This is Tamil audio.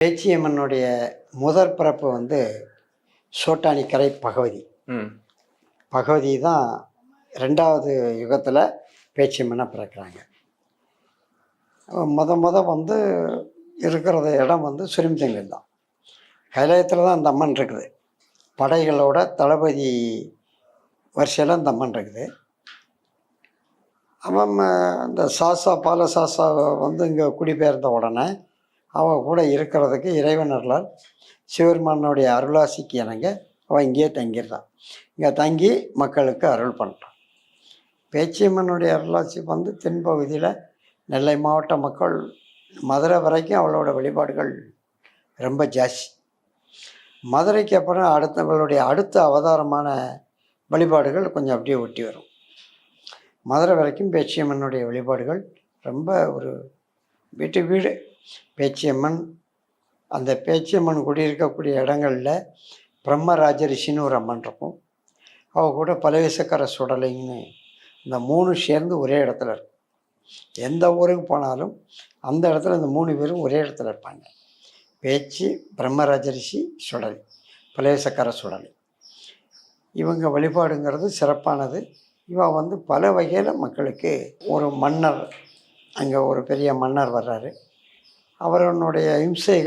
பேச்சியம்மனுடைய முதற் பிறப்பு வந்து சோட்டானிக்கரை பகவதி. பகவதி தான் ரெண்டாவது யுகத்தில் பேச்சியம்மனை பிறக்கிறாங்க. முத முத வந்து இருக்கிறத இடம் வந்து சுரிம்தங்கல் தான். கைலாயத்தில் தான் அந்த அம்மன் இருக்குது. படைகளோட தளபதி வரிசையில் அந்த அம்மன் இருக்குது. அவன் அந்த சாசா பால சாசா வந்து இங்கே குடிபெயர்ந்த உடனே அவங்க கூட இருக்கிறதுக்கு இறைவன் அருளால் சிவபெருமானுடைய அருளாசிக்கு இணங்க அவன் இங்கேயே தங்கிடுறான் இங்கே தங்கி மக்களுக்கு அருள் பண்ணுறான் பேச்சியம்மனுடைய அருளாசி வந்து தென்பகுதியில் நெல்லை மாவட்ட மக்கள் மதுரை வரைக்கும் அவளோட வழிபாடுகள் ரொம்ப ஜாஸ்தி. மதுரைக்கு அப்புறம் அடுத்தவளுடைய அடுத்த அவதாரமான வழிபாடுகள் கொஞ்சம் அப்படியே ஒட்டி வரும். மதுரை வரைக்கும் பேச்சியம்மனுடைய வழிபாடுகள் ரொம்ப ஒரு வீட்டு வீடு. பேச்சியம்மன். அந்த பேச்சியம்மன் குடியிருக்கக்கூடிய இடங்களில் பிரம்மராஜரிஷின்னு ஒரு அம்மன் இருக்கும். அவ கூட பலவேசக்கார சுடலைன்னு இந்த மூணு சேர்ந்து ஒரே இடத்துல இருக்கும். எந்த ஊருக்கு போனாலும் அந்த இடத்துல இந்த மூணு பேரும் ஒரே இடத்துல இருப்பாங்க. பேச்சு பிரம்மராஜரிஷி சுடலை. பலவேசக்கர சுடலை. இவங்க வழிபாடுங்கிறது சிறப்பானது. இவன் வந்து பல வகையில் மக்களுக்கு ஒரு மன்னர் அங்கே ஒரு பெரிய மன்னர் வர்றாரு. அவருடைய இம்சைகள்